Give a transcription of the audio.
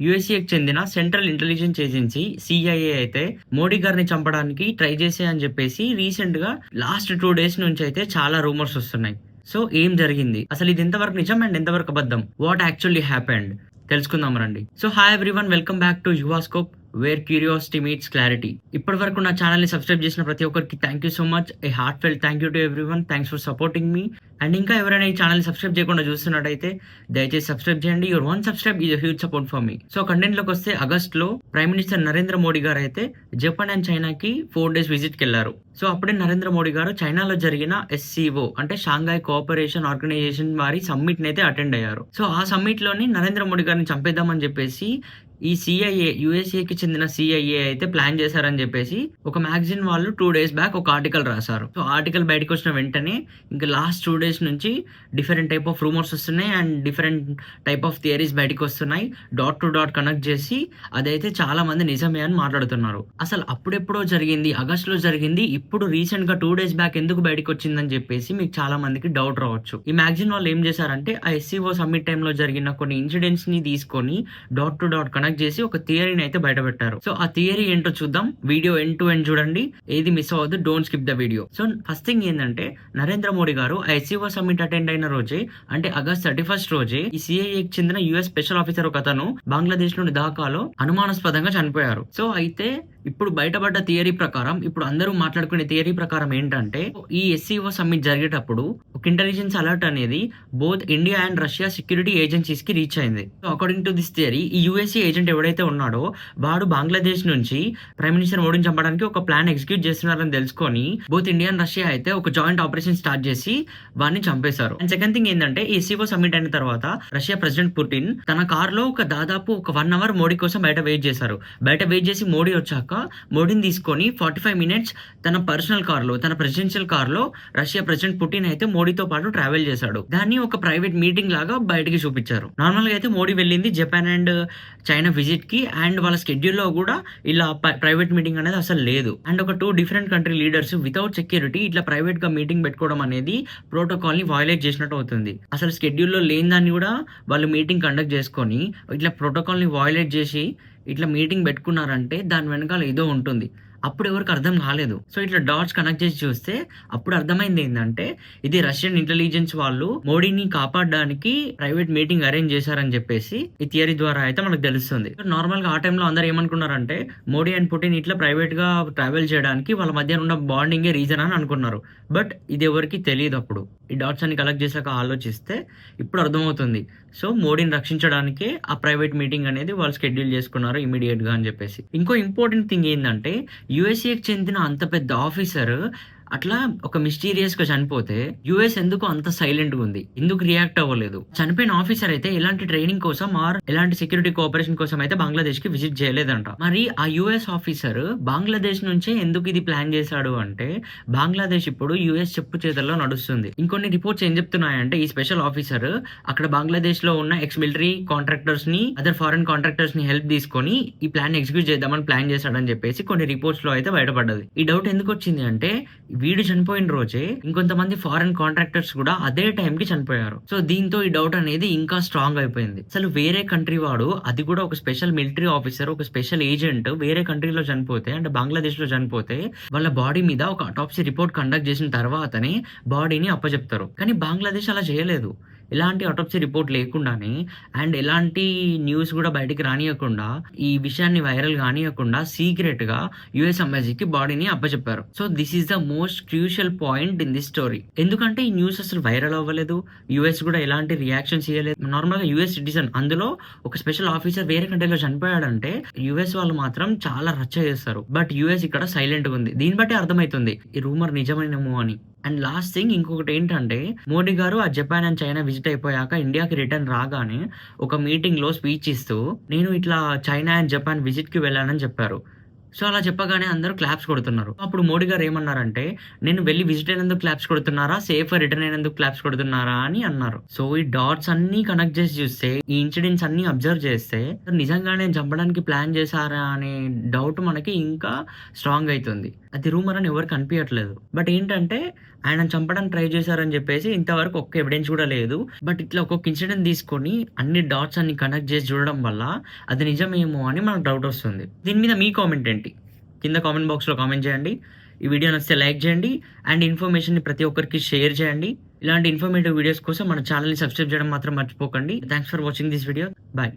యుఎస్ఏకి చెందిన central intelligence agency CIA అయితే మోడీ గారిని చంపడానికి ట్రై చేసే అని చెప్పేసి రీసెంట్గా లాస్ట్ టూ డేస్ నుంచి అయితే చాలా రూమర్స్ వస్తున్నాయి. సో ఏం జరిగింది? అసలు ఇది ఎంతవరకు నిజం అండ్ ఎంతవరకు అబద్ధం? వాట్ యాక్చువల్లీ హ్యాపెండ్ తెలుసుకుందాం రండి. So hi everyone welcome back to Yuvascope where curiosity meets clarity ఇప్పటి వరకు నా ఛానల్ని సబ్స్క్రైబ్ చేసిన ప్రతి ఒక్కరికి thank you so much a heartfelt thank you to everyone thanks for supporting me and ఇంకా ఎవరైనా ఈ ఛానల్ సబ్స్క్రైబ్ చేయకుండా చూస్తున్నట్టయితే దయచేసి సబ్స్క్రైబ్ చేయండి. Your one subscribe is huge support for me so కంటెంట్లోకి వస్తే ఆగస్ట్లో ప్రైమ్ మినిస్టర్ నరేంద్ర మోడీ గారు అయితే జపాన్ అండ్ చైనాకి ఫోర్ డేస్ విజిట్ వెళ్ళారు. సో అప్పుడే నరేంద్ర మోడీ గారు చైనాలో జరిగిన ఎస్సీఓ అంటే షాంఘాయ్ కోఆపరేషన్ ఆర్గనైజేషన్ వారి సమ్మిట్ని అయితే అటెండ్ అయ్యారు. సో ఆ సమ్మిట్లోని నరేంద్ర మోడీ గారిని చంపేద్దామని చెప్పేసి ఈ సిఐఏ యుఎస్ఏకి చెందిన సిఐఏ అయితే ప్లాన్ చేశారని చెప్పేసి ఒక మ్యాగజైన్ వాళ్ళు టూ డేస్ బ్యాక్ ఒక ఆర్టికల్ రాశారు. సో ఆర్టికల్ బయటకు వచ్చిన వెంటనే ఇంకా లాస్ట్ టూ డేస్ నుంచి డిఫరెంట్ టైప్ ఆఫ్ రూమర్స్ వస్తున్నాయి and different type of theories బయటకు వస్తున్నాయి. డాట్ టు డాట్ కనెక్ట్ చేసి అదైతే చాలా మంది నిజమే అని మాట్లాడుతున్నారు. అసలు అప్పుడెప్పుడో జరిగింది ఆగస్టులో జరిగింది ఇప్పుడు రీసెంట్గా టూ డేస్ బ్యాక్ ఎందుకు బయటకు వచ్చిందని చెప్పేసి మీకు చాలా మందికి డౌట్ రావచ్చు. ఈ మ్యాగజైన్ వాళ్ళు ఏం చేశారంటే ఆ ఎస్సీఓ సమ్మిట్ టైంలో జరిగిన కొన్ని ఇన్సిడెంట్స్ని తీసుకొని dot to dot connect connect చేసి ఒక థియరీని అయితే బయట పెట్టారు సో ఆ థియరీ ఏంటో చూద్దాం. వీడియో ఎండ్ టు ఎండ్ చూడండి. ఏది మిస్ అవ్వద్దు don't skip the video so first thing ఏంటంటే నరేంద్ర మోడీ గారు ఆ ఎస్సీఓ సమ్మిట్ అటెండ్ అయిన రోజే అంటే ఆగస్ట్ థర్టీ ఫస్ట్ రోజే ఈ సిఐఏకి చెందిన యుఎస్ స్పెషల్ ఆఫీసర్ ఒక అతను బంగ్లాదేశ్లోని ఢాకాలో అనుమానాస్పదంగా చనిపోయారు. సో అయితే ఇప్పుడు బయటపడ్డ థియరీ ప్రకారం ఇప్పుడు అందరూ మాట్లాడుకునే థియరీ ప్రకారం ఏంటంటే ఈ ఎస్సీఓ సమ్మిట్ జరిగేటప్పుడు ఒక ఇంటెలిజెన్స్ అలర్ట్ అనేది both India and Russia security ఏజెన్సీస్కి reach అయింది. అకార్డింగ్ టు దిస్ థియరీ ఈ యూఎస్ఏ ఏజెంట్ ఎవడైతే ఉన్నాడో వాడు బంగ్లాదేశ్ నుంచి ప్రైమ్ మినిస్టర్ మోడీని చంపడానికి ఒక ప్లాన్ ఎగ్జిక్యూట్ చేస్తున్నారని తెలుసుకొని బోత్ ఇండియా అండ్ రష్యా అయితే ఒక జాయింట్ ఆపరేషన్ స్టార్ట్ చేసి వాడిని చంపేశారు. అండ్ సెకండ్ థింగ్ ఏంటంటే ఈ ఎస్సీఓ సమ్మిట్ అయిన తర్వాత రష్యా ప్రెసిడెంట్ పుటిన్ తన కార్లో ఒక దాదాపు ఒక వన్ అవర్ మోడీ కోసం బయట వెయిట్ చేశారు. బయట వెయిట్ చేసి మోడీ వచ్చాక మోడీని తీసుకొని ఫార్టీ ఫైవ్ మినిట్స్ తన పర్సనల్ కార్లో తన ప్రెసిడెన్షియల్ కార్లో రష్యా ప్రెసిడెంట్ పుటిన్ అయితే మోడీతో పాటు ట్రావెల్ చేశాడు. దాన్ని ఒక ప్రైవేట్ మీటింగ్ లాగా బయటికి చూపించారు. నార్మల్గా అయితే మోడీ వెళ్ళింది జపాన్ అండ్ చైనా విజిట్కి అండ్ వాళ్ళ స్కెడ్యూల్లో కూడా ఇలా ప్రైవేట్ మీటింగ్ అనేది అసలు లేదు. అండ్ ఒక two different country leaders without security ఇట్లా ప్రైవేట్గా మీటింగ్ పెట్టుకోవడం అనేది ప్రోటోకాల్ని చేసినట్టు అవుతుంది. అసలు స్కెడ్యూల్లో లేని దాన్ని కూడా వాళ్ళు మీటింగ్ కండక్ట్ చేసుకొని ఇట్లా ప్రోటోకాల్ని వైలేట్ చేసి ఇట్లా మీటింగ్ పెట్టుకున్నారంటే దాని వెనకాల ఏదో ఉంటుంది. అప్పుడు ఎవరికి అర్థం కాలేదు. సో ఇట్లా డాట్స్ కనెక్ట్ చేసి చూస్తే అప్పుడు అర్థమైంది ఏంటంటే ఇది రష్యన్ ఇంటెలిజెన్స్ వాళ్ళు మోడీని కాపాడడానికి ప్రైవేట్ మీటింగ్ అరేంజ్ చేశారని చెప్పేసి ఈ థియరీ ద్వారా అయితే మనకు తెలుస్తుంది. నార్మల్గా ఆ టైంలో అందరు ఏమనుకున్నారంటే మోడీ అండ్ పుటిన్ ఇట్లా ప్రైవేట్గా ట్రావెల్ చేయడానికి వాళ్ళ మధ్య ఉన్న బాండింగే రీజన్ అని అనుకున్నారు. బట్ ఇది ఎవరికి తెలియదు అప్పుడు. ఈ డాట్స్ అన్ని కలెక్ట్ చేశాక ఆలోచిస్తే ఇప్పుడు అర్థమవుతుంది. సో మోడీని రక్షించడానికే ఆ ప్రైవేట్ మీటింగ్ అనేది వాళ్ళు షెడ్యూల్ చేసుకున్నారు ఇమీడియట్గా అని చెప్పేసి. ఇంకో ఇంపార్టెంట్ థింగ్ ఏంటంటే యుఎస్ఏకి చెందిన అంత పెద్ద ఆఫీసర్ అట్లా ఒక మిస్టీరియస్గా చనిపోతే యుఎస్ ఎందుకు అంత సైలెంట్గా ఉంది? ఎందుకు రియాక్ట్ అవ్వలేదు? చనిపోయిన ఆఫీసర్ అయితే ఎలాంటి ట్రైనింగ్ కోసం ఆర్ ఎలాంటి సెక్యూరిటీ కోఆపరేషన్ కోసం అయితే బంగ్లాదేశ్కి విజిట్ చేయలేదంట. మరి ఆ యుఎస్ ఆఫీసర్ బంగ్లాదేశ్ నుంచే ఎందుకు ఇది ప్లాన్ చేశాడు అంటే బంగ్లాదేశ్ ఇప్పుడు యుఎస్ చెప్పు చేతల్లో నడుస్తుంది. ఇంకొన్ని రిపోర్ట్స్ ఏం చెప్తున్నాయంటే ఈ స్పెషల్ ఆఫీసర్ అక్కడ బంగ్లాదేశ్లో ఉన్న ఎక్స్ మిలిటరీ కాంట్రాక్టర్స్ని అదర్ ఫారెన్ కాంట్రాక్టర్స్ని హెల్ప్ తీసుకొని ఈ ప్లాన్ ఎగ్జిక్యూట్ చేద్దామని ప్లాన్ చేశాడని చెప్పేసి కొన్ని రిపోర్ట్స్లో అయితే బయటపడ్డది. ఈ డౌట్ ఎందుకు వచ్చింది అంటే వీడు చనిపోయిన రోజే ఇంకొంతమంది ఫారెన్ కాంట్రాక్టర్స్ కూడా అదే టైం కి చనిపోయారు. సో దీంతో ఈ డౌట్ అనేది ఇంకా స్ట్రాంగ్ అయిపోయింది. అసలు వేరే కంట్రీ వాడు అది కూడా ఒక స్పెషల్ మిలిటరీ ఆఫీసర్ ఒక స్పెషల్ ఏజెంట్ వేరే కంట్రీలో చనిపోతే అంటే బంగ్లాదేశ్లో చనిపోతే వాళ్ళ బాడీ మీద ఒక అటాప్సీ రిపోర్ట్ కండక్ట్ చేసిన తర్వాతనే బాడీని అప్పచెప్తారు కానీ బంగ్లాదేశ్ అలా చేయలేదు. ఎలాంటి అటాప్సీ రిపోర్ట్ లేకుండానే అండ్ ఎలాంటి న్యూస్ కూడా బయటికి రానియకుండా ఈ విషయాన్ని వైరల్ కానియకుండా సీక్రెట్గా యుఎస్ అంబాసీకి బాడీని అప్పచెప్పారు. So this is the most crucial point in this story ఎందుకంటే ఈ న్యూస్ అసలు వైరల్ అవ్వలేదు. యుఎస్ కూడా ఎలాంటి రియాక్షన్ చేయలేదు నార్మల్గా యుఎస్ సిటిజన్ అందులో ఒక స్పెషల్ ఆఫీసర్ వేరే కంట్రీలో చనిపోయాడంటే యుఎస్ వాళ్ళు మాత్రం చాలా రచ్చ చేస్తారు. బట్ యుఎస్ ఇక్కడ సైలెంట్ ఉంది. దీన్ని బట్టి అర్థమవుతుంది. ఈ రూమర్ నిజమైనమో అని. అండ్ లాస్ట్ థింగ్ ఇంకొకటి ఏంటంటే మోడీ గారు ఆ జపాన్ అండ్ చైనా విజిట్ అయిపోయాక ఇండియాకి రిటర్న్ రాగానే ఒక మీటింగ్లో స్పీచ్ ఇస్తూ నేను ఇట్లా చైనా అండ్ జపాన్ విజిట్కి వెళ్ళానని చెప్పారు. సో అలా చెప్పగానే అందరూ క్లాప్స్ కొడుతున్నారు. అప్పుడు మోడీ గారు ఏమన్నారంటే నేను వెళ్ళి విజిట్ అయినందుకు క్లాప్స్ కొడుతున్నారా? సేఫ్ రిటర్న్ అయినందుకు క్లాప్స్ కొడుతున్నారా? అని అన్నారు. సో ఈ డాట్స్ అన్ని కనెక్ట్ చేసి చూస్తే ఈ ఇన్సిడెంట్స్ అన్ని అబ్జర్వ్ చేస్తే నిజంగానే చంపడానికి ప్లాన్ చేశారా అనే డౌట్ మనకి ఇంకా స్ట్రాంగ్ అవుతుంది అది రూమర్ అని ఎవరికి అనిపించట్లేదు బట్ ఏంటంటే ఆయన చంపడానికి ట్రై చేశారని చెప్పేసి ఇంతవరకు ఒక్క ఎవిడెన్స్ కూడా లేదు. బట్ ఇట్లా ఒక్కొక్క ఇన్సిడెంట్ తీసుకొని అన్ని డాట్స్ అన్ని కనెక్ట్ చేసి చూడడం వల్ల అది నిజమేమో అని మనకు డౌట్ వస్తుంది. దీని మీద మీ కామెంట్ ఏంటి? కింద కామెంట్ బాక్స్లో కామెంట్ చేయండి. ఈ వీడియో నచ్చితే లైక్ చేయండి. అండ్ ఇన్ఫర్మేషన్ని ప్రతి ఒక్కరికి షేర్ చేయండి. ఇలాంటి ఇన్ఫర్మేటివ్ వీడియోస్ కోసం మన ఛానల్ని సబ్స్క్రైబ్ చేయడం మాత్రం మర్చిపోకండి. Thanks for watching this video bye